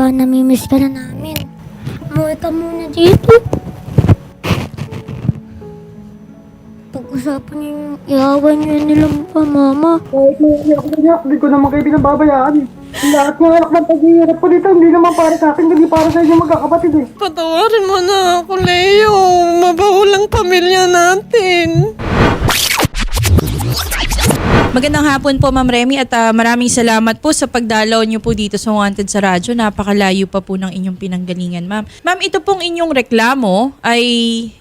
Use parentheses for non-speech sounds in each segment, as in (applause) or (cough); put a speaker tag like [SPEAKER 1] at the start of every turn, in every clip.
[SPEAKER 1] ba namimiss ka na namin? Umuwi ka muna dito. Pag-usapan niyo yung iawan niyo nila pa, mama.
[SPEAKER 2] Kahit may ako niya, hindi ko naman kayo pinababayaan. Lahat ng anak ng paghihirap ko dito, hindi naman para sa akin, hindi para sa inyo magkakapatid eh.
[SPEAKER 3] Patawarin mo na ako, Leo. Mabahulang pamilya natin. Magandang hapon po, Ma'am Remy, at ah, maraming salamat po sa pagdalaw niyo po dito sa Wanted sa Radyo. Napakalayo pa po ng inyong pinanggalingan, Ma'am. Ma'am, ito pong inyong reklamo ay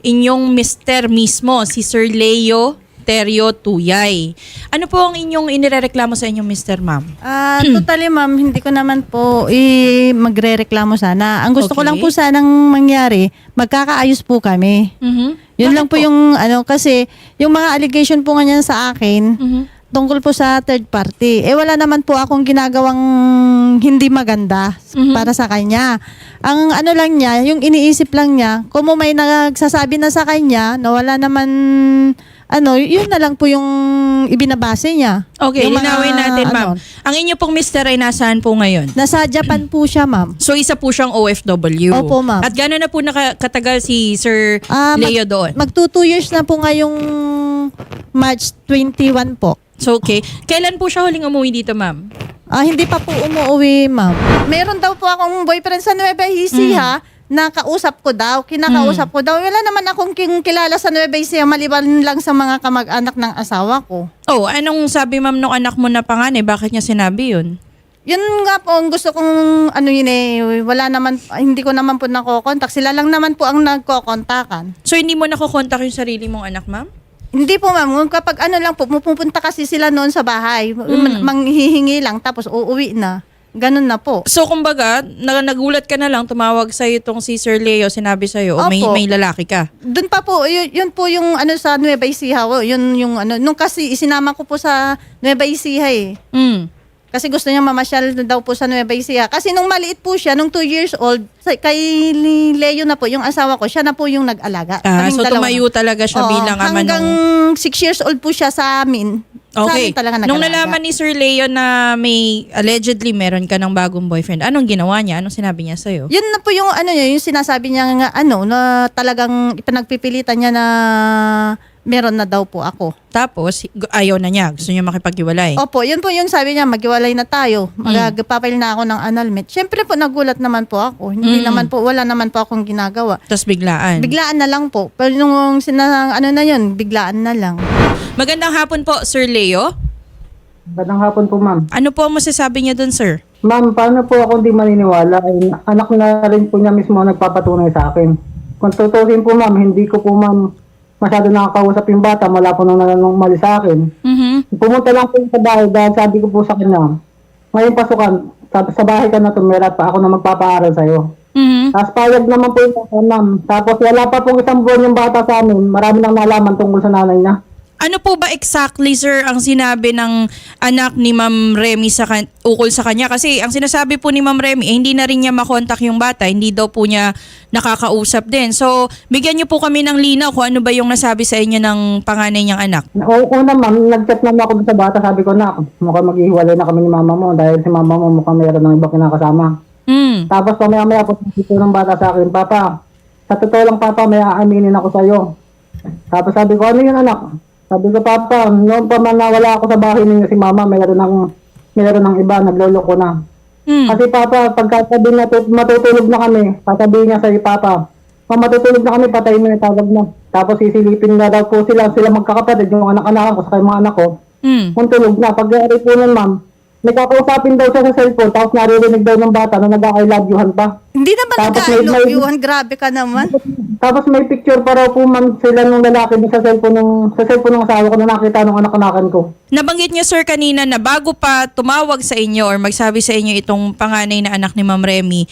[SPEAKER 3] inyong mister mismo, si Sir Leo Terio Tuyay. Ano po ang inyong inirereklamo sa inyong mister, Ma'am?
[SPEAKER 4] Ah, (clears throat) totally ma'am, hindi ko naman po i magrereklamo sana. Ang gusto ko
[SPEAKER 3] Okay.
[SPEAKER 4] lang po sanang mangyari, magkakaayos po kami.
[SPEAKER 3] Mhm.
[SPEAKER 4] Yun
[SPEAKER 3] Bakit
[SPEAKER 4] lang po, yung ano kasi yung mga allegation po nga niyan sa akin
[SPEAKER 3] Mhm.
[SPEAKER 4] Tungkol po sa third party. Eh wala naman po akong ginagawang hindi maganda
[SPEAKER 3] Mhm.
[SPEAKER 4] para sa kanya. Ang ano lang niya, yung iniisip lang niya, kung may nagsasabi na sa kanya na wala naman ano, yun na lang po yung ibinabase niya.
[SPEAKER 3] Okay,
[SPEAKER 4] Yung mga,
[SPEAKER 3] linawin natin, Ma'am.
[SPEAKER 4] ano,
[SPEAKER 3] Ang inyo pong mister ay nasaan po ngayon?
[SPEAKER 4] Nasa Japan po siya, ma'am.
[SPEAKER 3] So isa po siyang OFW.
[SPEAKER 4] Opo, ma'am.
[SPEAKER 3] At gano'n na po nakatagal si Sir
[SPEAKER 4] mag-
[SPEAKER 3] Leo doon?
[SPEAKER 4] Magto two years na po ngayong March 21 po.
[SPEAKER 3] So okay. Kailan po siya huling umuwi dito, ma'am?
[SPEAKER 4] Ah, hindi pa po umuwi, ma'am. Meron daw po akong boyfriend sa Nueva Ecija na kausap ko daw, kinakausap ko daw. Wala naman akong king kilala sa Nueva Ecija maliban lang sa mga kamag-anak ng asawa ko.
[SPEAKER 3] Oh, anong sabi ma'am nung anak mo na panganay? Bakit niya sinabi yun?
[SPEAKER 4] Yun nga po, ang gusto kong ano yun eh, wala naman, hindi ko naman po nakokontak. Sila lang naman po ang nagkokontakan.
[SPEAKER 3] So hindi mo nakokontak yung sarili mong anak, ma'am?
[SPEAKER 4] Hindi po ma'am, kapag ano lang po, pupunta kasi sila noon sa bahay,
[SPEAKER 3] Mm.
[SPEAKER 4] manghihingi lang tapos uuwi na. Ganun na po.
[SPEAKER 3] So kumbaga, na- nagulat ka na lang, tumawag sa'yo itong si Sir Leo, sinabi sa'yo, o may, may lalaki ka.
[SPEAKER 4] Doon pa po, yun, yun po yung ano sa Nueva Ecija, oh, yun yung ano, nung kasi isinama ko po sa Nueva Ecija eh.
[SPEAKER 3] Mm.
[SPEAKER 4] Kasi gusto niya mamasyal daw po sa Nueva Ecija. Kasi nung maliit po siya, nung 2 years old, sa- kay Leo na po, yung asawa ko, siya na po yung nag-alaga.
[SPEAKER 3] Ah,
[SPEAKER 4] Kaming
[SPEAKER 3] so
[SPEAKER 4] dalawa
[SPEAKER 3] tumayo talaga siya
[SPEAKER 4] Oo,
[SPEAKER 3] bilang ama
[SPEAKER 4] Hanggang
[SPEAKER 3] nung...
[SPEAKER 4] 6 years old po siya sa amin. Sa
[SPEAKER 3] Okay.
[SPEAKER 4] amin talaga
[SPEAKER 3] Nung
[SPEAKER 4] nag-alaga.
[SPEAKER 3] nalaman ni Sir Leo na may allegedly meron ka ng bagong boyfriend, anong ginawa niya? Anong sinabi niya sa'yo?
[SPEAKER 4] Yun na po yung ano niya, yung sinasabi niya nga ano, na talagang pinagpipilitan niya na meron na daw po ako.
[SPEAKER 3] Tapos, ayaw na niya. Gusto niya makipaghiwalay.
[SPEAKER 4] Opo, yun po yung sabi niya, maghiwalay na tayo. Magpapail na ako ng annulment. Siyempre po, nagulat naman po ako. Hindi
[SPEAKER 3] Mm.
[SPEAKER 4] naman po, wala naman po akong ginagawa.
[SPEAKER 3] Tapos biglaan.
[SPEAKER 4] Biglaan na lang po. Pero nung sinang, ano na yun, biglaan na lang.
[SPEAKER 3] Magandang hapon po, Sir Leo.
[SPEAKER 2] Magandang hapon po ma'am.
[SPEAKER 3] Ano po ang masasabi niya dun, sir?
[SPEAKER 2] Ma'am, paano po ako hindi maniniwala? Ay, anak na rin po niya mismo ang nagpapatunay sa akin. Kung tutusin po ma'am, hindi ko po ma'am masyado nakakausap yung bata mula po nung nananong mali sa akin.
[SPEAKER 3] Mhm.
[SPEAKER 2] Pumunta lang po sa bahay dahil sabi ko po sa kanya, ngayon pasukan, sa, sa bahay ka na tumira pa ako na magpapaaral sa'yo.
[SPEAKER 3] Mhm.
[SPEAKER 2] Tapos payag naman po yung ma'am. Tapos wala pa pong isang buwan yung bata sa amin. Marami nang nalaman tungkol sa nanay niya.
[SPEAKER 3] Ano po ba exactly, sir, ang sinabi ng anak ni Ma'am Remy sa kan- ukol sa kanya? Kasi ang sinasabi po ni Ma'am Remy, eh, hindi na rin niya makontak yung bata. Hindi daw po niya nakakausap din. So, bigyan niyo po kami ng linaw kung ano ba yung nasabi sa inyo ng panganay niyang anak.
[SPEAKER 2] O, una ma'am, nag-chat naman ako sa bata. Sabi ko na, mukhang maghihiwalay na kami ni mama mo dahil si mama mo mukhang mayroon ng ibang kinakasama.
[SPEAKER 3] Hmm.
[SPEAKER 2] Tapos pamaya-maya po dito ng bata sa akin, Papa, sa totoo lang Papa, may aaminin ako sa'yo. Tapos sabi ko, ano yun anak? Sabi ko, Papa, noon pa man nawala ako sa bahay ninyo si Mama, mayroon ng, mayroon ng iba, nagloloko na.
[SPEAKER 3] Hmm.
[SPEAKER 2] Kasi Papa, pagka sabi na tut- matutulog na kami, sasabihin niya sa'yo, Papa, Pag matutulog na kami, patayin mo yung tawag mo. Tapos sisilipin na daw po sila, sila magkakapatid, yung anak-anak ko, sa mga anak ko.
[SPEAKER 3] Hmm.
[SPEAKER 2] Kung tulog na, pag po nun, ma'am, may kakausapin daw siya sa cellphone, tapos naririnig daw ng bata na you-han pa.
[SPEAKER 4] Hindi naman nag-I
[SPEAKER 2] may-.
[SPEAKER 4] Grabe ka naman. (laughs)
[SPEAKER 2] Tapos may picture pa raw po ma'am sila ng lalaki sa cellphone ng sa cellphone ng asawa ko na nakita ng anak-anakan ko.
[SPEAKER 3] Nabanggit niyo sir kanina na bago pa tumawag sa inyo or magsabi sa inyo itong panganay na anak ni Ma'am Remy,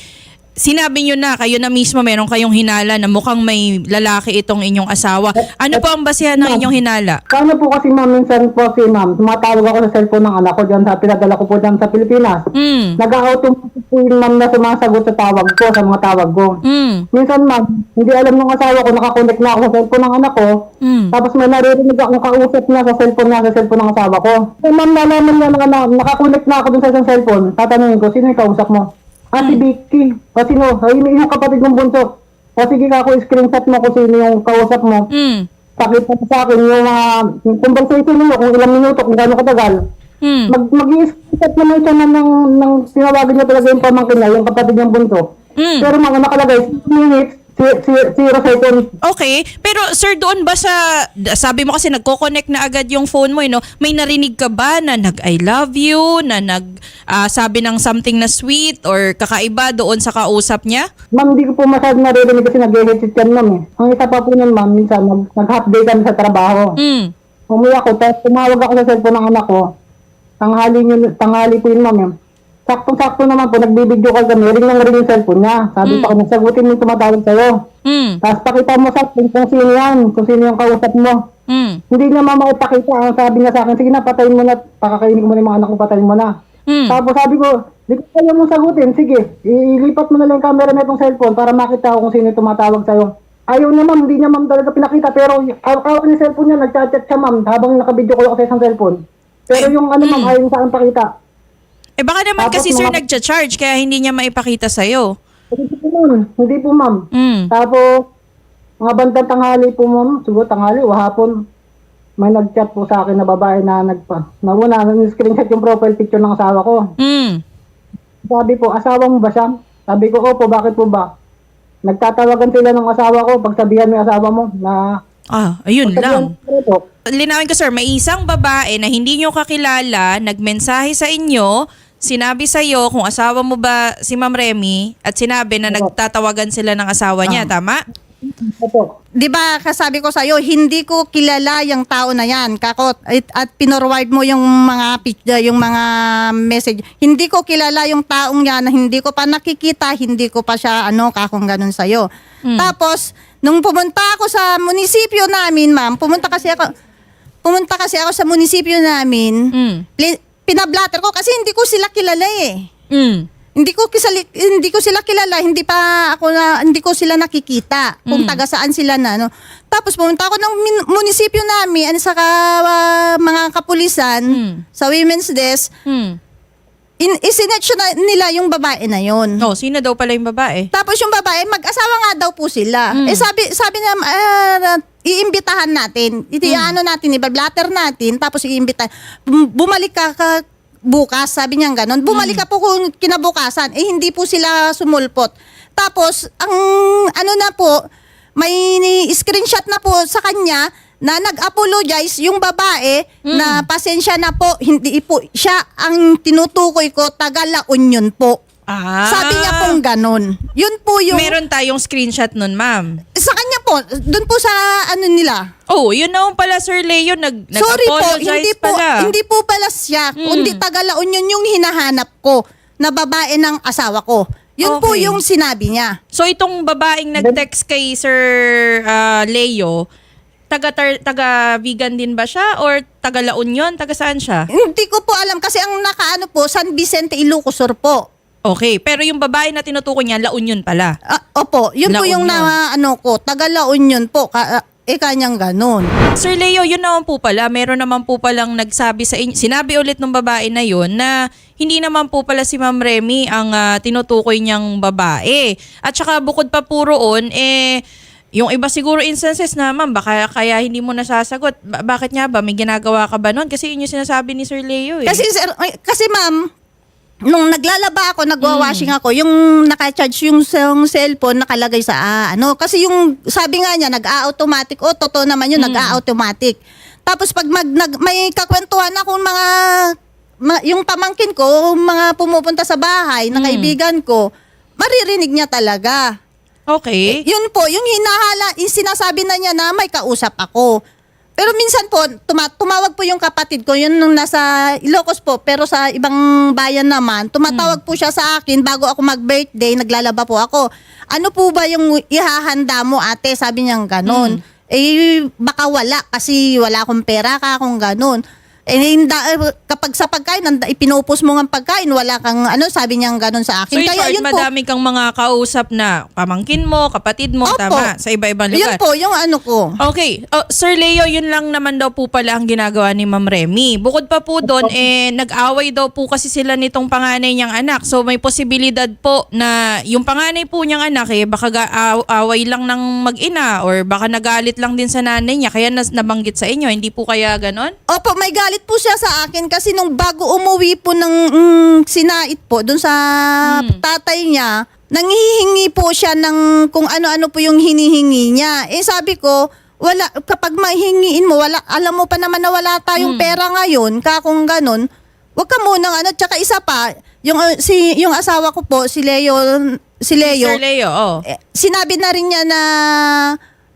[SPEAKER 3] sinabi niyo na kayo na mismo meron kayong hinala na mukhang may lalaki itong inyong asawa. Ano po ang basihan ng inyong hinala?
[SPEAKER 2] Kano po kasi ma'am, minsan po si ma'am, tumatawag ako sa cellphone ng anak ko dyan sa pinadala ko po dyan sa Pilipinas.
[SPEAKER 3] Hmm.
[SPEAKER 2] Nag-automatic po yung ma'am na sumasagot sa tawag ko, sa mga tawag ko.
[SPEAKER 3] Hmm.
[SPEAKER 2] Minsan ma'am, hindi alam ng asawa ko, nakakonect na ako sa cellphone ng anak ko.
[SPEAKER 3] Hmm.
[SPEAKER 2] Tapos may naririnig akong kausap na sa cellphone na sa cellphone ng asawa ko. So ma'am, nalaman niya na, na nakakonect na ako dun sa isang cellphone. Tatanungin ko, sino yung kausap mo? Ah, si Vicky. O sino? Ay, yung kapatid ng bunso. O sige ka ako, screenshot mo kung sino yung kausap mo.
[SPEAKER 3] Mm.
[SPEAKER 2] Pakita mo sa akin yung mga, yung conversation niyo, kung ilang minuto, kung gaano katagal.
[SPEAKER 3] Mm.
[SPEAKER 2] Mag, mag-i-screenshot naman siya ng, ng, ng sinawagan niya talaga yung pamangkin niya, yung kapatid niyang bunso.
[SPEAKER 3] Mm.
[SPEAKER 2] Pero mga nakalagay, 6 minutes, 0 seconds.
[SPEAKER 3] Okay, pero sir doon ba sa sabi mo kasi nagko-connect na agad yung phone mo, eh, no? May narinig ka ba na nag I love you, na nag ah, sabi ng something na sweet or kakaiba doon sa kausap niya?
[SPEAKER 2] Ma'am, hindi ko po masyadong naririnig kasi nag-headset yan, ma'am. Eh. Ang isa pa po nun, ma'am, minsan nag, nag-half day kami sa trabaho.
[SPEAKER 3] Mm.
[SPEAKER 2] Umuwi ako, tapos tumawag ako sa cellphone ng anak ko. Tanghali, yun, tanghali po yun, ma'am. eh. Saktong-sakto naman po, nagbibideo call kami, ring lang ring yung cellphone niya. Sabi pa kanya, sagutin mo yung tumatawag sa'yo.
[SPEAKER 3] Mm.
[SPEAKER 2] Tapos pakita mo sa akin kung sino yan, kung sino yung kausap mo.
[SPEAKER 3] Mm.
[SPEAKER 2] Hindi niya mama ipakita. Ang sabi niya sa akin, sige na, patayin mo na, pakakainin ko mo na yung mga anak ko, patayin mo na.
[SPEAKER 3] Mm.
[SPEAKER 2] Tapos sabi ko, di ko kaya mo sagutin, sige, ilipat mo na lang yung camera na itong cellphone para makita ko kung sino yung tumatawag sa'yo. Ayaw niya ma'am, hindi niya ma'am talaga pinakita, pero hawak niya yung cellphone niya, nagchat-chat siya ma'am, habang nakabideo ko ako sa isang cellphone. Pero yung ano ma'am, ayaw niya sa akin pakita.
[SPEAKER 3] Eh baka naman
[SPEAKER 2] Tapos
[SPEAKER 3] kasi sir
[SPEAKER 2] mga-
[SPEAKER 3] nagcha-charge kaya hindi niya maipakita sa'yo.
[SPEAKER 2] Hindi po ma'am, hindi po ma'am.
[SPEAKER 3] Mm.
[SPEAKER 2] Tapos, mga bandang tanghali po ma'am, siguro tanghali o hapon, may nag-chat po sa akin na babae na nagpa. Nauna, screenshot yung profile picture ng asawa ko.
[SPEAKER 3] Mm.
[SPEAKER 2] Sabi po, asawa mo ba siya? Sabi ko, opo, bakit po ba? Nagtatawagan sila ng asawa ko, pagsabihan mo yung asawa mo na...
[SPEAKER 3] Ah, ayun lang.
[SPEAKER 2] Sabihan ko po,
[SPEAKER 3] Linawin ko sir, may isang babae na hindi nyo kakilala, nagmensahe sa inyo, sinabi sa iyo kung asawa mo ba si Ma'am Remy at sinabi na nagtatawagan sila ng asawa niya, tama?
[SPEAKER 2] opo.
[SPEAKER 4] 'Di ba kasabi ko sa iyo, hindi ko kilala yung tao na 'yan, kakot. At, at pinorward mo yung mga pic- yung mga message. Hindi ko kilala yung taong 'yan, na hindi ko pa nakikita, hindi ko pa siya ano kakong ganun sa iyo. Tapos nung pumunta ako sa munisipyo namin, ma'am, pumunta kasi ako pumunta kasi ako sa munisipyo namin.
[SPEAKER 3] Mm.
[SPEAKER 4] Pli- Pinablatter ko kasi hindi ko sila kilala eh.
[SPEAKER 3] Mm.
[SPEAKER 4] Hindi ko kisali, hindi ko sila kilala, hindi pa ako na hindi ko sila nakikita kung taga saan sila na no. Tapos pumunta ako ng min- munisipyo namin ano sa ka- ah, mga kapulisan
[SPEAKER 3] Mm.
[SPEAKER 4] sa women's desk.
[SPEAKER 3] Mm.
[SPEAKER 4] In, isinetch na nila yung babae na yon.
[SPEAKER 3] Oh, sino daw pala yung babae?
[SPEAKER 4] Tapos yung babae, mag-asawa nga daw po sila.
[SPEAKER 3] Mm.
[SPEAKER 4] Eh sabi sabi niya ah, iimbitahan natin. Iti
[SPEAKER 3] Mm.
[SPEAKER 4] ano natin, ibablatter natin tapos iimbitahan. Bum- Bumalik ka, ka bukas, sabi niya ganon. Bumalik
[SPEAKER 3] Mm.
[SPEAKER 4] ka po kung kinabukasan. Eh hindi po sila sumulpot. Tapos ang ano na po, may ni- screenshot na po sa kanya na nag-apologize yung babae
[SPEAKER 3] Mm.
[SPEAKER 4] na pasensya na po, hindi po siya ang tinutukoy ko, taga La Union po.
[SPEAKER 3] Ah.
[SPEAKER 4] Sabi niya pong ganon. Yun po yung...
[SPEAKER 3] Meron tayong screenshot nun, ma'am.
[SPEAKER 4] Sa kanya po, dun po sa ano nila.
[SPEAKER 3] Oh, yun naman pala Sir Leo, nag
[SPEAKER 4] Sorry po, hindi po,
[SPEAKER 3] pala.
[SPEAKER 4] hindi po pala siya.
[SPEAKER 3] Mm.
[SPEAKER 4] Kundi taga La Union yung hinahanap ko na babae ng asawa ko. Yun po
[SPEAKER 3] Okay.
[SPEAKER 4] yung sinabi niya.
[SPEAKER 3] So itong babaeng nag-text kay Sir ah, Leo, taga tar- taga vegan din ba siya or taga La Union? Taga saan siya?
[SPEAKER 4] Hindi ko po alam kasi ang nakaano po, San Vicente Ilocosur po.
[SPEAKER 3] Okay, pero yung babae na tinutukoy niya, La Union pala.
[SPEAKER 4] Ah, opo, yun
[SPEAKER 3] La
[SPEAKER 4] po yung
[SPEAKER 3] Union.
[SPEAKER 4] na ano ko, taga La Union po. Ka, ah, eh kanyang ganon.
[SPEAKER 3] Sir Leo, yun naman po pala. Meron naman po palang nagsabi sa inyo. Sinabi ulit ng babae na yun na hindi naman po pala si Ma'am Remy ang ah, tinutukoy niyang babae. At saka bukod pa po roon, eh, yung iba siguro instances na, ma'am, baka kaya hindi mo nasasagot. Ba- bakit nga ba? May ginagawa ka ba nun? Kasi yun yung sinasabi ni Sir Leo eh.
[SPEAKER 4] Kasi sir, ay, kasi ma'am, nung naglalaba ako, nagwa-washing
[SPEAKER 3] Mm.
[SPEAKER 4] ako, yung naka-charge yung, yung cellphone nakalagay sa ah, ano, kasi yung sabi nga niya nag-a-automatic, oh totoo naman yun,
[SPEAKER 3] Mm.
[SPEAKER 4] nag-a-automatic. Tapos pag mag, nag, may kakwentuhan ako mga ma- yung pamangkin ko, mga pumupunta sa bahay na
[SPEAKER 3] Mm.
[SPEAKER 4] kaibigan ko, maririnig niya talaga.
[SPEAKER 3] okay.
[SPEAKER 4] Yun po, yung hinahala, yung sinasabi na niya na may kausap ako. Pero minsan po, tuma- tumawag po yung kapatid ko, yun nung nasa Ilocos po, pero sa ibang bayan naman, tumatawag po siya sa akin bago ako mag-birthday, naglalaba po ako. Ano po ba yung ihahanda mo ate? Sabi niya ganon. Eh, baka wala kasi wala akong pera ka kung ganon. Eh, hinda, eh, kapag sa pagkain, nanda, ipinupos mo ng pagkain, wala kang, ano, sabi niya ganun sa
[SPEAKER 3] So
[SPEAKER 4] akin.
[SPEAKER 3] in
[SPEAKER 4] Kaya
[SPEAKER 3] short,
[SPEAKER 4] yun po,
[SPEAKER 3] madami kang mga kausap na pamangkin mo, kapatid mo,
[SPEAKER 4] Opo.
[SPEAKER 3] tama, sa iba-ibang
[SPEAKER 4] yun
[SPEAKER 3] lugar.
[SPEAKER 4] po, yung ano ko.
[SPEAKER 3] Okay. Oh, Sir Leo, yun lang naman daw po pala ang ginagawa ni Ma'am Remy. Bukod pa po doon, eh, nag-away daw po kasi sila nitong panganay niyang anak. So may posibilidad po na yung panganay po niyang anak, eh, baka ga- aw- away lang ng mag-ina or baka nagalit lang din sa nanay niya. Kaya nas- nabanggit sa inyo. Hindi po kaya ganon?
[SPEAKER 4] Opo, may galit po siya sa akin kasi nung bago umuwi po ng mm, sinait po dun sa tatay niya, nanghihingi po siya ng kung ano-ano po yung hinihingi niya. Eh sabi ko, wala kapag mahingiin mo, wala alam mo pa naman na wala tayong pera ngayon, ka kung ganun, wag ka munang ano, tsaka isa pa, yung uh, si yung asawa ko po, si Leo, si Leo,
[SPEAKER 3] Sir Leo, oh.
[SPEAKER 4] eh, sinabi na rin niya na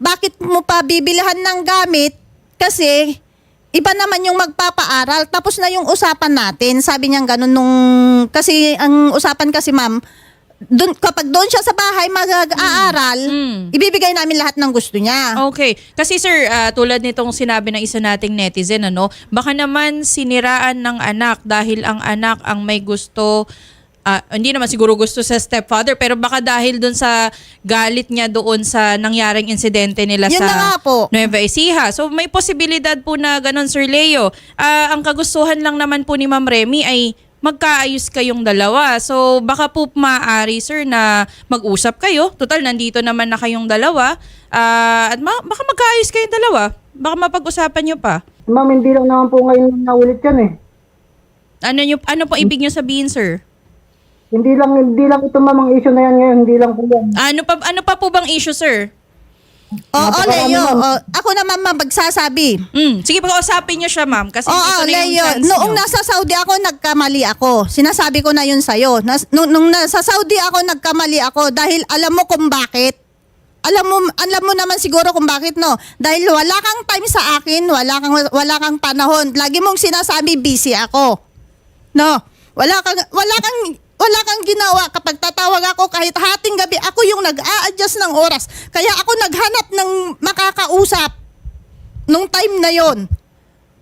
[SPEAKER 4] bakit mo pa bibilihan ng gamit kasi iba naman yung magpapaaral tapos na yung usapan natin sabi niya ganun nung kasi ang usapan kasi ma'am dun, kapag doon siya sa bahay mag-aaral
[SPEAKER 3] Mm.
[SPEAKER 4] ibibigay namin lahat ng gusto niya
[SPEAKER 3] Okay. Kasi sir, ah, tulad nitong sinabi ng isa nating netizen, ano, baka naman siniraan ng anak dahil ang anak ang may gusto ah, hindi naman siguro gusto sa stepfather pero baka dahil doon sa galit niya doon sa nangyaring insidente nila
[SPEAKER 4] Yun
[SPEAKER 3] sa
[SPEAKER 4] na nga po.
[SPEAKER 3] Nueva Ecija. So may posibilidad po na ganun Sir Leo. Ah, ang kagustuhan lang naman po ni Ma'am Remy ay magkaayos kayong dalawa. So baka po maaari sir na mag-usap kayo. Total nandito naman na kayong dalawa. Ah, at ma- baka magkaayos kayong dalawa. Baka mapag-usapan nyo pa.
[SPEAKER 2] Ma'am, hindi lang naman po ngayon naulit yan eh.
[SPEAKER 3] Ano nyo, ano po ibig nyo sabihin sir?
[SPEAKER 2] Hindi lang hindi lang ito ma'am ang issue na yan ngayon, hindi lang po yan.
[SPEAKER 3] Ano pa ano pa po bang issue sir?
[SPEAKER 4] Oo, Leo. Oo, ako naman ma'am magsasabi.
[SPEAKER 3] Mm, sige pag-usapin nyo siya ma'am kasi
[SPEAKER 4] Oo,
[SPEAKER 3] ito na yung
[SPEAKER 4] Leo.
[SPEAKER 3] chance
[SPEAKER 4] Noong
[SPEAKER 3] nyo.
[SPEAKER 4] nasa Saudi ako, nagkamali ako. Sinasabi ko na yun sa'yo. Nas, nung, nung nasa Saudi ako, nagkamali ako dahil alam mo kung bakit. Alam mo, alam mo naman siguro kung bakit, no? Dahil wala kang time sa akin, wala kang, wala kang panahon. Lagi mong sinasabi, busy ako. No? Wala kang, wala kang, wala kang ginawa kapag tatawag ako kahit hating gabi, ako yung nag-a-adjust ng oras. Kaya ako naghanap ng makakausap nung time na yon.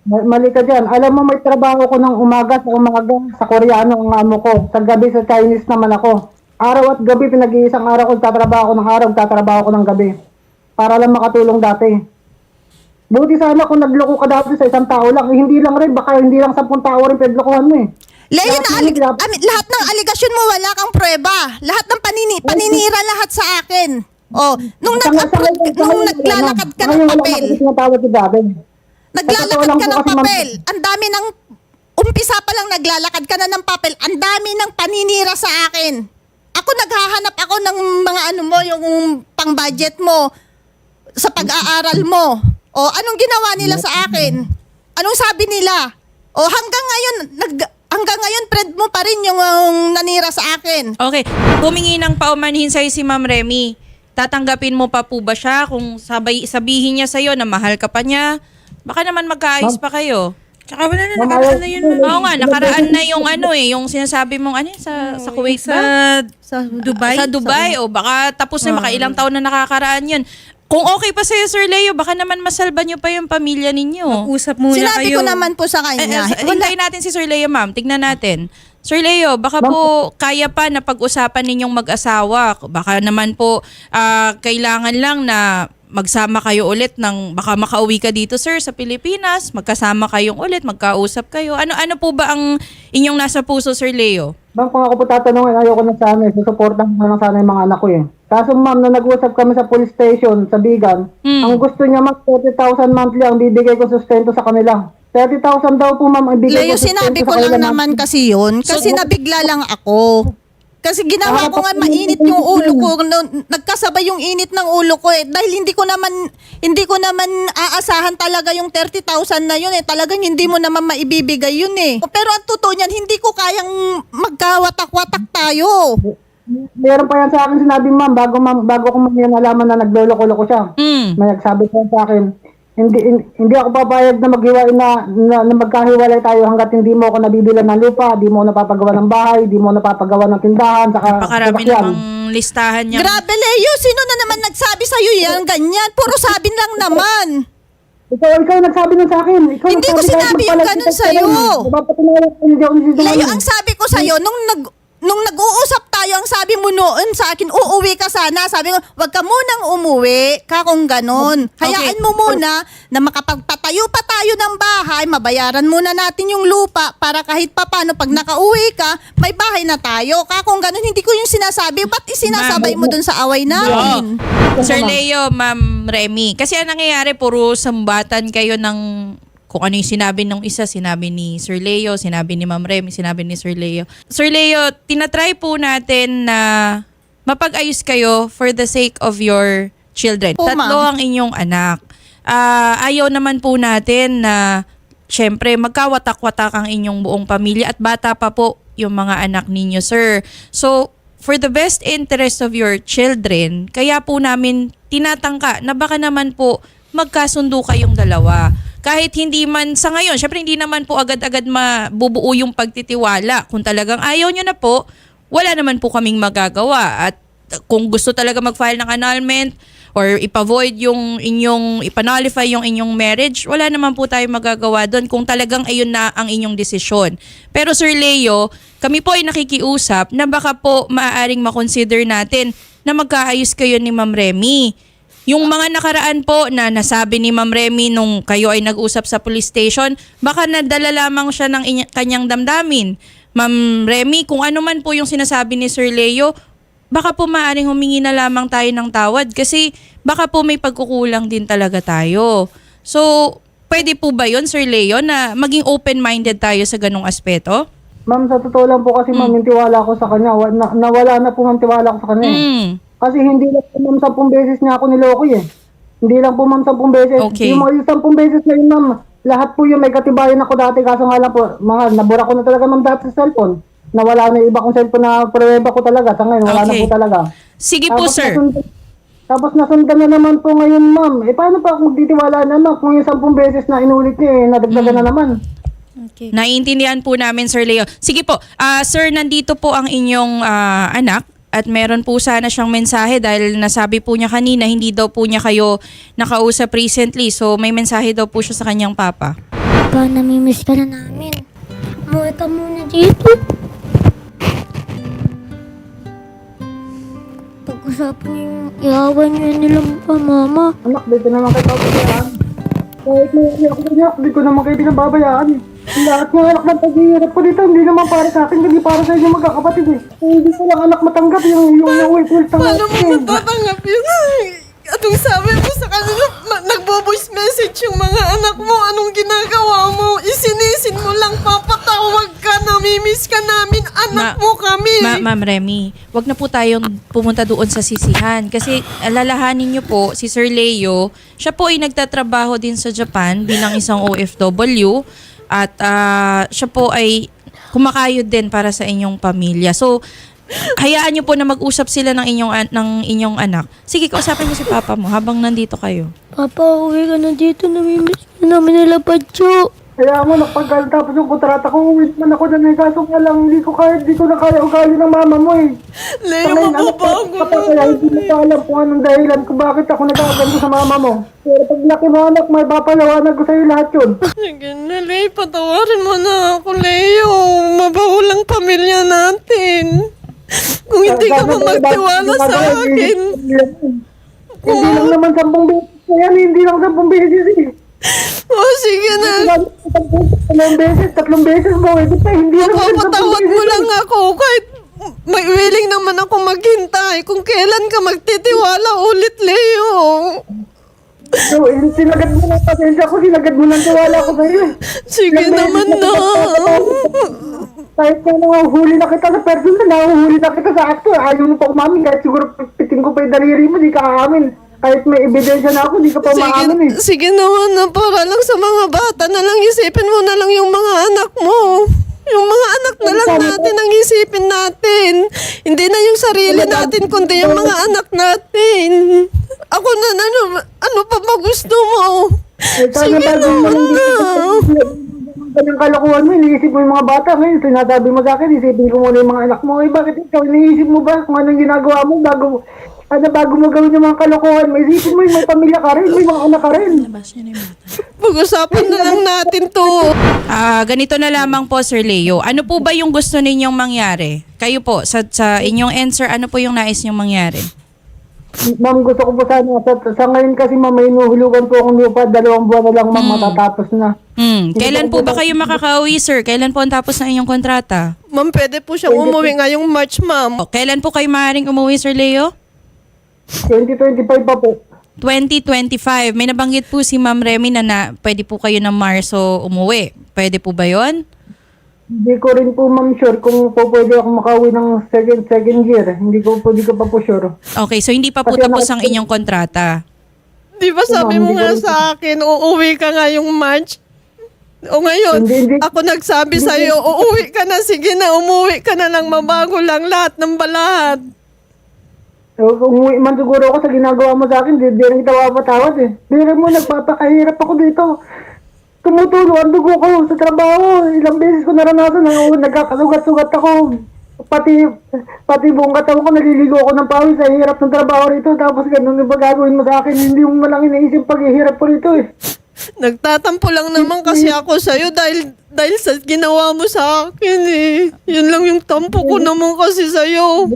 [SPEAKER 2] Ma- Mali ka dyan. Alam mo, may trabaho ko ng umaga sa umaga sa Koreano ang amo ko. Sa gabi sa Chinese naman ako. Araw at gabi, pinag-iisang araw ko tatrabaho ko ng araw, tatrabaho ko ng gabi. Para lang makatulong dati. Buti sana kung nagloko ka dati sa isang tao lang. Eh, hindi lang rin, baka hindi lang sampung tao rin pinaglokohan mo eh.
[SPEAKER 4] Leo,
[SPEAKER 2] Lahat
[SPEAKER 4] alig- lahat ng aligasyon mo wala kang prueba. Lahat ng panini paninira lahat sa akin. Oh, nung nag nung naglalakad ka
[SPEAKER 2] ano,
[SPEAKER 4] ng papel. Naglalakad ka ng papel. Ang dami ng umpisa pa lang naglalakad ka na ng papel. Ang dami ng paninira sa akin. Ako naghahanap ako ng mga ano mo, yung pang-budget mo sa pag-aaral mo. O anong ginawa nila sa akin? Anong sabi nila? O hanggang ngayon nag hanggang ngayon friend mo pa rin yung, um, nanira sa akin.
[SPEAKER 3] Okay. Humingi ng paumanhin sa'yo si Ma'am Remy. Tatanggapin mo pa po ba siya kung sabay, sabihin niya sa'yo na mahal ka pa niya? Baka naman magkaayos pa kayo.
[SPEAKER 5] Tsaka wala na, nakaraan na yun.
[SPEAKER 3] Oo nga, nakaraan na yung ano eh, yung sinasabi mong ano, sa, sa Kuwait
[SPEAKER 5] sa,
[SPEAKER 3] ba?
[SPEAKER 5] sa Dubai.
[SPEAKER 3] Sa Dubai, o baka tapos na, baka ilang taon na nakakaraan yun. Kung okay pa sa'yo, Sir Leo, baka naman masalba niyo pa yung pamilya ninyo.
[SPEAKER 5] Usap muna
[SPEAKER 4] Sinabi
[SPEAKER 5] kayo.
[SPEAKER 4] ko naman po sa
[SPEAKER 3] Eh,
[SPEAKER 4] kanya.
[SPEAKER 3] eh, hintayin natin si Sir Leo, ma'am. Tignan natin. Sir Leo, baka po kaya pa na pag-usapan ninyong mag-asawa. Baka naman po ah, kailangan lang na magsama kayo ulit ng baka makauwi ka dito sir sa Pilipinas, magkasama kayong ulit, magkausap kayo. Ano ano po ba ang inyong nasa puso Sir Leo?
[SPEAKER 2] Ma'am, kung ako po tatanungin, ayoko na sana eh. Susuportahan ko na sana yung mga anak ko eh. Kaso ma'am, na nag-usap kami sa police station, sa Bigan,
[SPEAKER 3] Hmm.
[SPEAKER 2] ang gusto niya ma'am, 30,000 monthly ang bibigay ko sustento sa kanila. 30,000 daw po ma'am ang ibigay
[SPEAKER 4] Leo,
[SPEAKER 2] ko
[SPEAKER 4] sinabi
[SPEAKER 2] sustento
[SPEAKER 4] ko
[SPEAKER 2] sa
[SPEAKER 4] lang
[SPEAKER 2] kanila,
[SPEAKER 4] naman kasi yun. Kasi nabigla lang ako. Kasi ginawa ko nga mainit yung ulo ko. No, Nagkasabay yung init ng ulo ko eh. Dahil hindi ko naman, hindi ko naman aasahan talaga yung 30,000 na yun eh. Talagang hindi mo naman maibibigay yun eh. Pero ang totoo niyan, hindi ko kayang magkawatak-watak tayo.
[SPEAKER 2] Meron pa yan sa akin sinabi ma'am, bago, ma'am, bago ko ma'am yan alaman na naglolo-lolo ko siya.
[SPEAKER 3] Mm.
[SPEAKER 2] May nagsabi ko sa akin, hindi hin- hindi ako papayag na maghiwalay na, na, na magkahiwalay tayo hanggat hindi mo ako nabibilan ng lupa, di mo napapagawa ng bahay, di mo napapagawa ng tindahan, saka
[SPEAKER 3] Pakarami
[SPEAKER 2] sasakyan.
[SPEAKER 3] namang listahan niya.
[SPEAKER 4] Grabe Leo, sino na naman nagsabi sa'yo yan? Ganyan. Puro sabi lang naman.
[SPEAKER 2] Ikaw, ikaw nagsabi nun sa akin. Ikaw
[SPEAKER 4] Hindi ko
[SPEAKER 2] nagsabi kahit
[SPEAKER 4] sinabi yung
[SPEAKER 2] magpalag
[SPEAKER 4] ganun sa'yo.
[SPEAKER 2] akin. Mapapatunayan ko hindi ako nagsisinungaling.
[SPEAKER 4] Leo, ang sabi ko sa'yo, nung nag nung nag-uusap tayo, ang sabi mo noon sa akin, uuwi ka sana. Sabi ko, wag ka munang umuwi, ka kung ganon. Hayaan
[SPEAKER 3] Okay.
[SPEAKER 4] mo muna na makapagpatayo pa tayo ng bahay, mabayaran muna natin yung lupa para kahit papano pag nakauwi ka, may bahay na tayo. Ka kung ganon, hindi ko yung sinasabi. Ba't isinasabay mo dun sa away namin?
[SPEAKER 3] Sir Leo, Ma'am Remy. Kasi ang nangyayari, puro sambatan kayo ng kung ano yung sinabi ng isa, sinabi ni Sir Leo, sinabi ni Ma'am Remy, sinabi ni Sir Leo. Sir Leo, tinatry po natin na mapag-ayos kayo for the sake of your children.
[SPEAKER 4] Po,
[SPEAKER 3] Tatlo
[SPEAKER 4] ma'am.
[SPEAKER 3] ang inyong anak. Ah, ayaw naman po natin na syempre magkawatak-watak ang inyong buong pamilya at bata pa po yung mga anak ninyo, sir. So, for the best interest of your children, kaya po namin tinatangka na baka naman po magkasundo kayong dalawa. Kahit hindi man sa ngayon, syempre hindi naman po agad-agad mabubuo yung pagtitiwala. Kung talagang ayaw nyo na po, wala naman po kaming magagawa. At kung gusto talaga mag-file ng annulment or ipavoid yung inyong, ipanullify yung inyong marriage, wala naman po tayo magagawa doon kung talagang ayun na ang inyong desisyon. Pero Sir Leo, kami po ay nakikiusap na baka po maaaring makonsider natin na magkaayos kayo ni Ma'am Remy. Yung mga nakaraan po na nasabi ni Ma'am Remy nung kayo ay nag-usap sa police station, baka nadala lamang siya ng kanyang damdamin. Ma'am Remy, kung ano man po yung sinasabi ni Sir Leo, baka po maaaring humingi na lamang tayo ng tawad kasi baka po may pagkukulang din talaga tayo. So, pwede po ba yun, Sir Leo, na maging open-minded tayo sa ganong aspeto?
[SPEAKER 2] Ma'am, sa totoo lang po kasi ma'am, yung tiwala ko sa kanya, na, nawala na po ma'am tiwala ko sa kanya. eh.
[SPEAKER 3] Mm.
[SPEAKER 2] Kasi hindi lang po ma'am sampung beses niya ako niloko eh. Hindi lang po ma'am sampung beses.
[SPEAKER 3] Okay.
[SPEAKER 2] Yung mga yung sampung beses na yun ma'am, lahat po yun may katibayan ako dati kaso nga lang po, mga nabura ko na talaga ma'am dati sa cellphone. Nawala na yung iba kong cellphone na pruweba ko talaga. Sa ngayon, wala
[SPEAKER 3] Okay.
[SPEAKER 2] na po talaga.
[SPEAKER 3] Sige po, sir.
[SPEAKER 2] Nasundan, tapos nasundan na naman po ngayon ma'am. Eh paano pa ako magtitiwala na ma'am kung yung sampung beses na inulit niya eh, nadagdagan
[SPEAKER 3] Mm.
[SPEAKER 2] na naman.
[SPEAKER 3] Naiintindihan po namin, Sir Leo. Sige po, ah, sir, nandito po ang inyong ah, anak at meron po sana siyang mensahe dahil nasabi po niya kanina hindi daw po niya kayo nakausap recently. So may mensahe daw po siya sa kanyang papa.
[SPEAKER 1] Pa, namimiss ka na namin. Umuwi ka muna dito. Pag-usapan niyo yung iawan niyo nilang pa, mama.
[SPEAKER 2] Anak, di ko naman kayo pabayaan. Kahit may hindi ako ganyan, di ko naman kayo pinababayaan. Lahat ng anak ng paghihirap ko dito, hindi naman para sa akin, hindi para sa inyo magkakapatid eh. Eh, Hindi ko lang anak matanggap yung yung yung wait wait
[SPEAKER 4] Paano mo matatanggap yun? Anong sabi mo sa kanila? Ma- Nagbo-voice message yung mga anak mo. Anong ginagawa mo? Isinisin mo lang, papatawag ka, namimiss ka namin. Anak
[SPEAKER 3] Ma-
[SPEAKER 4] mo kami.
[SPEAKER 3] Ma- Ma'am Remy, wag na po tayong pumunta doon sa sisihan. Kasi alalahanin niyo po, si Sir Leo, siya po ay nagtatrabaho din sa Japan bilang isang OFW. At ah, siya po ay kumakayod din para sa inyong pamilya. So, hayaan niyo po na mag-usap sila ng inyong, ng inyong anak. Sige, kausapin niyo si papa mo habang nandito kayo.
[SPEAKER 1] Papa, uwi ka na dito. Namimiss ka namin nila, Pacho.
[SPEAKER 2] Kaya mo, napagkal tapos yung kontrata ko, uwi man ako na eh. Kaso nga lang, hindi ko kaya, hindi ko na kaya ugali ng mama mo eh.
[SPEAKER 4] Leo, mababago
[SPEAKER 2] kapag kaya hindi mo pa alam kung anong dahilan kung bakit ako nagkaganto sa mama mo. Pero pag laki mo anak, may papalawanag ko sa'yo lahat yun.
[SPEAKER 4] Sige na, Leo. Patawarin mo na ako, Leo. Mabahulang pamilya natin. Kung hindi ka pa magtiwala sa akin.
[SPEAKER 2] Hindi lang naman sampung beses na yan, hindi lang sampung beses eh.
[SPEAKER 4] Oh, sige na.
[SPEAKER 2] Tatlong beses, tatlong beses mo, eh, basta hindi lang naman sampung
[SPEAKER 4] Papatawad mo lang ako kahit may willing naman ako maghintay kung kailan ka magtitiwala ulit, Leo.
[SPEAKER 2] So, eh, sinagad mo ng pasensya ko, sinagad mo ng tiwala ko sa'yo.
[SPEAKER 4] Sige naman na.
[SPEAKER 2] Kahit na nahuhuli na kita sa personal, nahuhuli na kita sa actor, ayaw mo pa umamin, kahit siguro piting ko pa yung daliri mo, di ka aamin. Kahit may ebidensya na ako, di ka pa maamin eh.
[SPEAKER 4] Sige, sige naman na para lang sa mga bata na lang isipin mo na lang yung mga anak mo. Yung mga anak na lang natin ang isipin natin. Hindi na yung sarili natin, kundi yung mga anak natin. Ako na, ano, ano pa ba gusto mo?
[SPEAKER 2] Eh,
[SPEAKER 4] Sige naman na.
[SPEAKER 2] Kanyang kalokohan mo, iniisip mo yung mga bata. Ngayon, sinasabi mo sa akin, isipin ko muna yung mga anak mo. Eh, bakit ikaw, iniisip mo ba kung anong ginagawa mo bago ano, bago mo gawin yung mga kalokohan, may isipin mo, yung may pamilya ka rin, may mga anak ka rin.
[SPEAKER 6] Pag-usapan na lang natin to.
[SPEAKER 3] Ah, ganito na lamang po Sir Leo. Ano po ba yung gusto ninyong mangyari? Kayo po sa sa inyong answer, ano po yung nais ninyong mangyari?
[SPEAKER 2] Ma'am, gusto ko po sana, sa, sa ngayon kasi ma'am, may inuhulugan po akong lupa, dalawang buwan na lang ma'am, matatapos na.
[SPEAKER 3] Hmm, kailan po ba kayo makakauwi, sir? Kailan po ang tapos ng inyong kontrata?
[SPEAKER 6] Ma'am, pwede po siyang umuwi ngayong March, ma'am.
[SPEAKER 3] O, kailan po kayo maaaring umuwi, Sir Leo?
[SPEAKER 2] 2025 pa po.
[SPEAKER 3] 2025. May nabanggit po si Ma'am Remy na, na pwede po kayo ng Marso umuwi. Pwede po ba yon?
[SPEAKER 2] Hindi ko rin po ma'am sure kung po pwede ako makauwi ng second second year. Hindi ko po, hindi ko pa po sure.
[SPEAKER 3] Okay, so hindi pa po
[SPEAKER 2] Kasi
[SPEAKER 3] tapos ang inyong kontrata.
[SPEAKER 6] Di ba sabi mo nga sa akin, uuwi ka ngayong March? O ngayon,
[SPEAKER 2] Hindi, hindi.
[SPEAKER 6] ako nagsabi sa iyo, uuwi ka na, sige na, umuwi ka na lang, mabago lang lahat ng balahat.
[SPEAKER 2] So, kung umuwi man siguro ako sa ginagawa mo sa akin, di, di rin kita mapatawad eh. Di rin mo, nagpapakahirap ako dito. Tumutulo ang dugo ko sa trabaho. Ilang beses ko naranasan na nagkakasugat-sugat ako. Pati, pati buong katawan ko, naliligo ako ng pawis sa hirap ng trabaho rito. Tapos ganun yung gagawin mo sa akin, hindi mo malang iniisip paghihirap ko rito eh.
[SPEAKER 6] Nagtatampo lang naman kasi ako sa iyo dahil dahil sa ginawa mo sa akin eh. Yun lang yung tampo ko naman kasi sa iyo.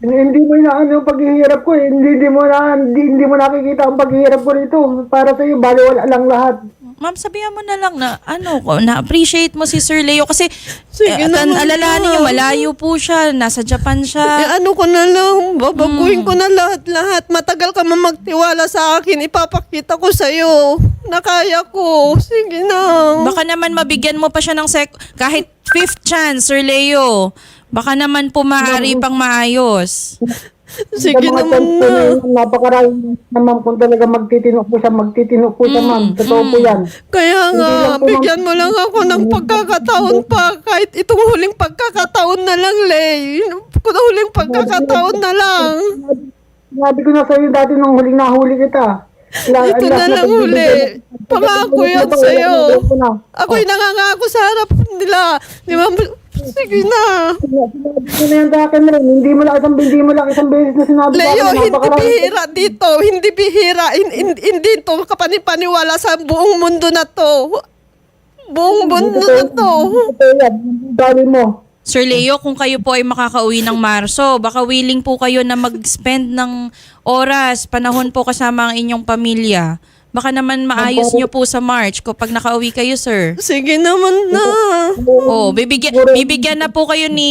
[SPEAKER 2] Hindi, hindi mo na ano yung paghihirap ko eh. Hindi, hindi mo na hindi, hindi mo nakikita ang paghihirap ko rito. Para sa iyo, bali wala lang lahat.
[SPEAKER 3] Ma'am, sabihan mo na lang na ano ko, na-appreciate mo si Sir Leo kasi
[SPEAKER 6] Sige
[SPEAKER 3] eh,
[SPEAKER 6] naman,
[SPEAKER 3] tan- alalahanin niyo, malayo po siya, nasa Japan
[SPEAKER 6] Eh
[SPEAKER 3] siya.
[SPEAKER 6] ano ko na lang, babaguhin ko na lahat-lahat. Matagal ka man magtiwala sa akin, ipapakita ko sa iyo. Nakaya ko. Sige na.
[SPEAKER 3] Baka naman mabigyan mo pa siya ng sec- kahit fifth chance, Sir Leo. Baka naman po maaari pang maayos. (laughs)
[SPEAKER 6] Sige
[SPEAKER 2] Sa mga
[SPEAKER 6] naman
[SPEAKER 2] chance po
[SPEAKER 6] na.
[SPEAKER 2] na yun, napakarami na ma'am kung talaga magtitino po siya, magtitino po siya ma'am. Totoo po yan.
[SPEAKER 6] Kaya nga,
[SPEAKER 2] lang po,
[SPEAKER 6] bigyan mo lang ako ng pagkakataon pa. Kahit itong huling pagkakataon na lang, Lay. Kung huling pagkakataon na lang.
[SPEAKER 2] Sinabi ko na sa iyo dati nung huling nahuli kita. La-
[SPEAKER 6] Ito
[SPEAKER 2] last
[SPEAKER 6] na lang
[SPEAKER 2] pagbibigay-
[SPEAKER 6] huli. Pangako yan sa'yo. Ako'y nangangako sa harap nila. Di ba? Sige na.
[SPEAKER 2] Sinabi na yan akin rin. Hindi mo lang isang, hindi mo lang isang beses na sinabi sa
[SPEAKER 6] Leo,
[SPEAKER 2] akin.
[SPEAKER 6] hindi bihira dito. Hindi bihira. Hin- hin- Hindi to kapanipaniwala sa buong mundo na to. Buong mundo na to.
[SPEAKER 2] Dali mo.
[SPEAKER 3] Sir Leo, kung kayo po ay makakauwi ng Marso, baka willing po kayo na mag-spend ng oras, panahon po kasama ang inyong pamilya. Baka naman maayos nyo po sa March kapag nakauwi kayo, sir.
[SPEAKER 6] Sige naman na.
[SPEAKER 3] Oh, bibigyan bibigyan na po kayo ni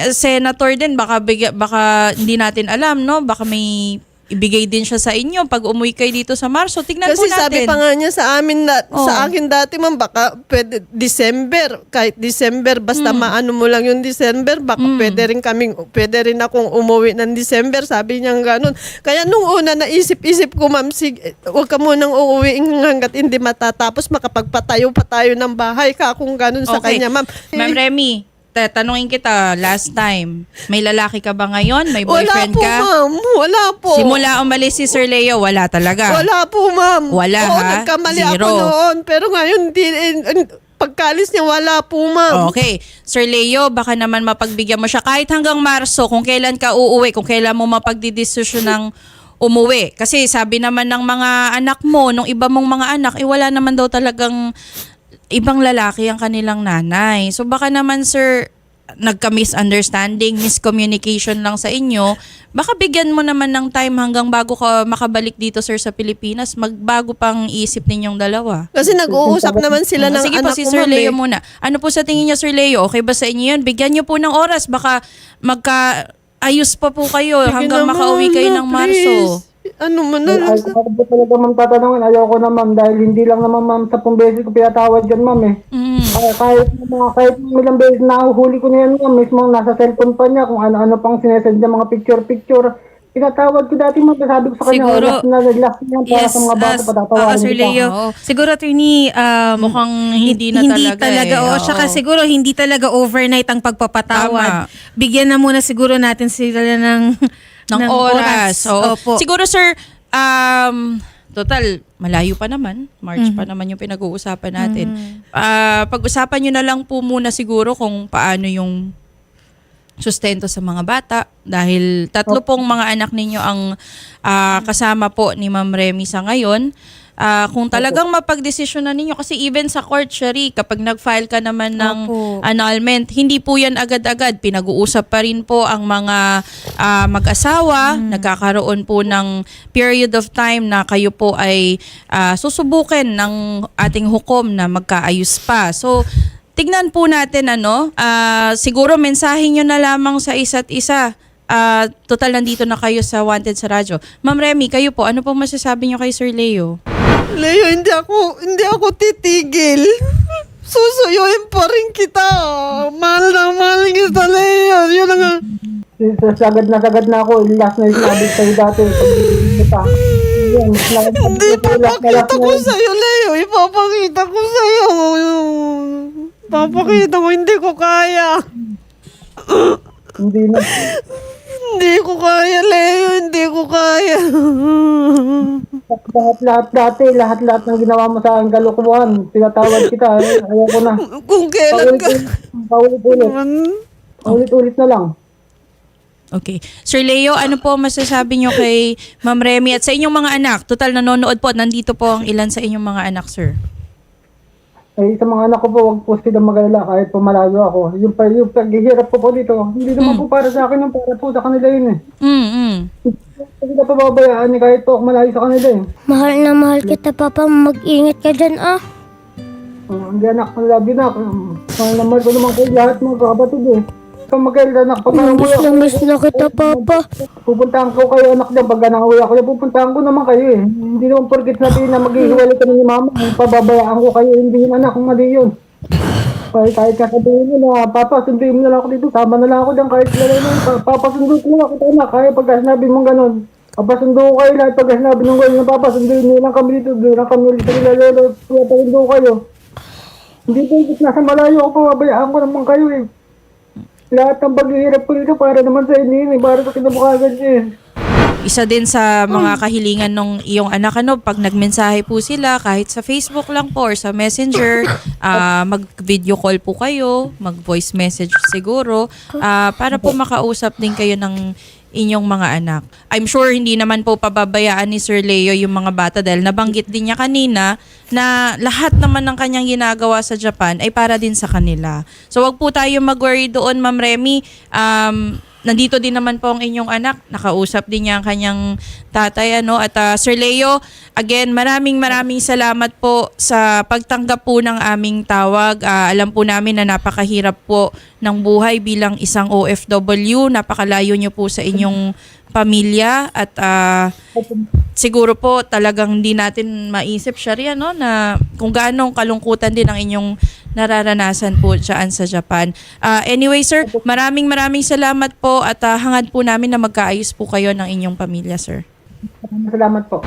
[SPEAKER 3] uh, Senator din baka bigya, baka hindi natin alam, no? Baka may ibigay din siya sa inyo pag umuwi kayo dito sa Marso. Tignan po
[SPEAKER 6] Kasi
[SPEAKER 3] natin.
[SPEAKER 6] sabi pa nga niya sa amin na,
[SPEAKER 3] Oo.
[SPEAKER 6] sa akin dati man baka pwede December kahit December basta
[SPEAKER 3] Hmm.
[SPEAKER 6] maano mo lang yung December baka pwede rin kaming pwede rin akong umuwi ng December sabi niya ganun. Kaya nung una naisip-isip ko ma'am sige wag ka munang uuwi hangga't hindi matatapos makapagpatayo pa tayo ng bahay ka kung ganun sa
[SPEAKER 3] Okay.
[SPEAKER 6] kanya ma'am.
[SPEAKER 3] Ma'am Remy, ta- tanungin kita last time. May lalaki ka ba ngayon? May
[SPEAKER 6] wala
[SPEAKER 3] boyfriend
[SPEAKER 6] po
[SPEAKER 3] ka?
[SPEAKER 6] ma'am. Wala po.
[SPEAKER 3] Simula umalis si Sir Leo, wala talaga.
[SPEAKER 6] Wala po, ma'am.
[SPEAKER 3] Wala,
[SPEAKER 6] Oo,
[SPEAKER 3] ha?
[SPEAKER 6] nagkamali
[SPEAKER 3] Zero.
[SPEAKER 6] ako noon. Pero ngayon, di, eh, eh, pagkalis niya, wala po, ma'am.
[SPEAKER 3] Okay. Sir Leo, baka naman mapagbigyan mo siya kahit hanggang Marso kung kailan ka uuwi, kung kailan mo mapagdidesisyon ng umuwi. Kasi sabi naman ng mga anak mo, nung iba mong mga anak, eh wala naman daw talagang ibang lalaki ang kanilang nanay. So baka naman sir, nagka-misunderstanding, miscommunication lang sa inyo, baka bigyan mo naman ng time hanggang bago ka makabalik dito sir sa Pilipinas, magbago pang isip ninyong dalawa.
[SPEAKER 6] Kasi nag-uusap naman sila ng
[SPEAKER 3] Sige
[SPEAKER 6] anak
[SPEAKER 3] po, si Sir Leo
[SPEAKER 6] eh.
[SPEAKER 3] muna. Ano po sa tingin niyo, Sir Leo? Okay ba sa inyo yun? Bigyan niyo po ng oras. Baka magka ayos pa po kayo hanggang
[SPEAKER 6] naman
[SPEAKER 3] makauwi kayo ng Marso.
[SPEAKER 6] please. Ano mo na lang.
[SPEAKER 2] Ay, ako po talaga ma'am tatanungin. Ayoko na ma'am dahil hindi lang naman ma'am sa pong beses ko pinatawad dyan ma'am eh.
[SPEAKER 3] Mm.
[SPEAKER 2] Kaya kahit mga kahit ilang beses na huli ko na yan ma'am, mismo nasa cellphone pa niya kung ano-ano pang sinesend niya mga picture-picture. Pinatawad ko dati ma'am, sabi ko sa kanya,
[SPEAKER 5] Siguro-
[SPEAKER 2] last na last na yan para
[SPEAKER 5] Yes,
[SPEAKER 2] sa mga bata
[SPEAKER 5] as-
[SPEAKER 2] patatawarin
[SPEAKER 5] oo, Sir. Leo.
[SPEAKER 3] Oo.
[SPEAKER 5] Siguro, attorney, um,
[SPEAKER 3] Mukhang hindi na
[SPEAKER 5] hindi
[SPEAKER 3] talaga
[SPEAKER 5] talaga.
[SPEAKER 3] eh.
[SPEAKER 5] Oo. Tsaka siguro hindi talaga overnight ang pagpapatawad.
[SPEAKER 3] Tama.
[SPEAKER 5] Bigyan na muna siguro natin sila ng,
[SPEAKER 3] ng, oras. Oo.
[SPEAKER 5] Opo.
[SPEAKER 3] Siguro, Sir, um, total, malayo pa naman. March
[SPEAKER 5] Mhm.
[SPEAKER 3] pa naman yung pinag-uusapan natin. Ah, pag-usapan nyo na lang po muna siguro kung paano yung sustento sa mga bata dahil tatlo pong mga anak ninyo ang ah, kasama po ni Ma'am Remy sa ngayon. Ah, kung talagang mapagdesisyon na ninyo kasi even sa court, Shari, kapag nag-file ka naman ng
[SPEAKER 5] Opo.
[SPEAKER 3] annulment, hindi po yan agad-agad. Pinag-uusap pa rin po ang mga ah, mag-asawa. Nagkakaroon po ng period of time na kayo po ay ah, susubukin ng ating hukom na magkaayos pa. So, tignan po natin ano, ah, siguro mensahe nyo na lamang sa isa't isa. Ah, total nandito na kayo sa Wanted sa radyo. Ma'am Remy, kayo po, ano po masasabi nyo kay Sir Leo?
[SPEAKER 6] Leo, hindi ako, hindi ako titigil. Susuyuin pa rin kita. Mahal na mahal kita, Leo. Yun ang...
[SPEAKER 2] Sagad na sagad na ako. Last na sinabi sa'yo dati. Kita.
[SPEAKER 6] Hindi
[SPEAKER 2] na
[SPEAKER 6] papakita ko sa'yo, Leo. Ipapakita ko sa'yo. Papakita ko, hindi ko kaya.
[SPEAKER 2] Hindi na.
[SPEAKER 6] Hindi ko kaya, Leo. Hindi ko kaya.
[SPEAKER 2] Lahat-lahat dati, lahat-lahat ng ginawa mo sa akin kalukuhan. Tinatawad kita. eh. Ayaw ko na. (laughs)
[SPEAKER 6] Kung kailan ka...
[SPEAKER 2] Paulit-ulit. Paulit-ulit na lang.
[SPEAKER 3] Okay. Sir Leo, ano po masasabi nyo kay Ma'am Remy at sa inyong mga anak? Total nanonood po, nandito po ang ilan sa inyong mga anak, sir.
[SPEAKER 2] Eh, sa mga anak ko po, huwag po sila mag-alala kahit po malayo ako. Yung, pa, yung paghihirap ko po dito, hindi naman po para sa akin, yung para po sa kanila yun eh.
[SPEAKER 3] Mm, mm.
[SPEAKER 2] Hindi na pababayaan eh, kahit po ako malayo sa kanila eh.
[SPEAKER 1] Mahal na mahal kita, Papa. Mag-ingat ka dyan, ah.
[SPEAKER 2] Uh, hindi anak, ang love you na. Um, mahal na mahal ko naman kayo lahat mga kapatid eh. Pag mag-alala anak, pag nanguwi
[SPEAKER 1] Miss
[SPEAKER 2] ako,
[SPEAKER 1] na miss na kita, Papa.
[SPEAKER 2] pupuntahan ko kayo anak dyan. Pag nanguwi ako, pupuntahan ko naman kayo eh. Hindi naman porkit natin na maghihiwalay kami ni mama. Pababayaan ko kayo, hindi yun anak, kung mali yun. Kahit, kahit kasabihin mo na, Papa, sunduin mo na lang ako dito. Tama na lang ako dyan kahit lalay na yun. Pa- Papa, sunduin ko na ako anak. Kaya pagka sinabi mong ganun. Papa, sundo ko kayo lahat. Pagka sinabi mong ganun, Papa, sunduin mo lang kami dito. Doon lang kami ulit sa nilalolo. Kaya pasundo kayo. Hindi po nasa malayo ako, pababayaan ko naman kayo eh. Lahat ng paghihirap ko dito para naman sa inyo eh. Para sa kinabukasan niyo eh.
[SPEAKER 3] Isa din sa mga kahilingan ng iyong anak, ano, pag nagmensahe po sila, kahit sa Facebook lang po or sa Messenger, (coughs) ah, mag-video call po kayo, mag-voice message siguro, ah, para po makausap din kayo ng inyong mga anak. I'm sure hindi naman po pababayaan ni Sir Leo yung mga bata dahil nabanggit din niya kanina na lahat naman ng kanyang ginagawa sa Japan ay para din sa kanila. So wag po tayo mag-worry doon, Ma'am Remy. Um, nandito din naman po ang inyong anak. Nakausap din niya ang kanyang tatay. Ano? At ah, Sir Leo, again, maraming maraming salamat po sa pagtanggap po ng aming tawag. Ah, alam po namin na napakahirap po ng buhay bilang isang OFW. Napakalayo niyo po sa inyong pamilya at ah, siguro po talagang hindi natin maisip siya rin, no, na kung gaano kalungkutan din ang inyong nararanasan po dyan sa Japan. Ah, anyway, sir, maraming maraming salamat po at ah, hangad po namin na magkaayos po kayo ng inyong pamilya, sir.
[SPEAKER 2] Salamat po.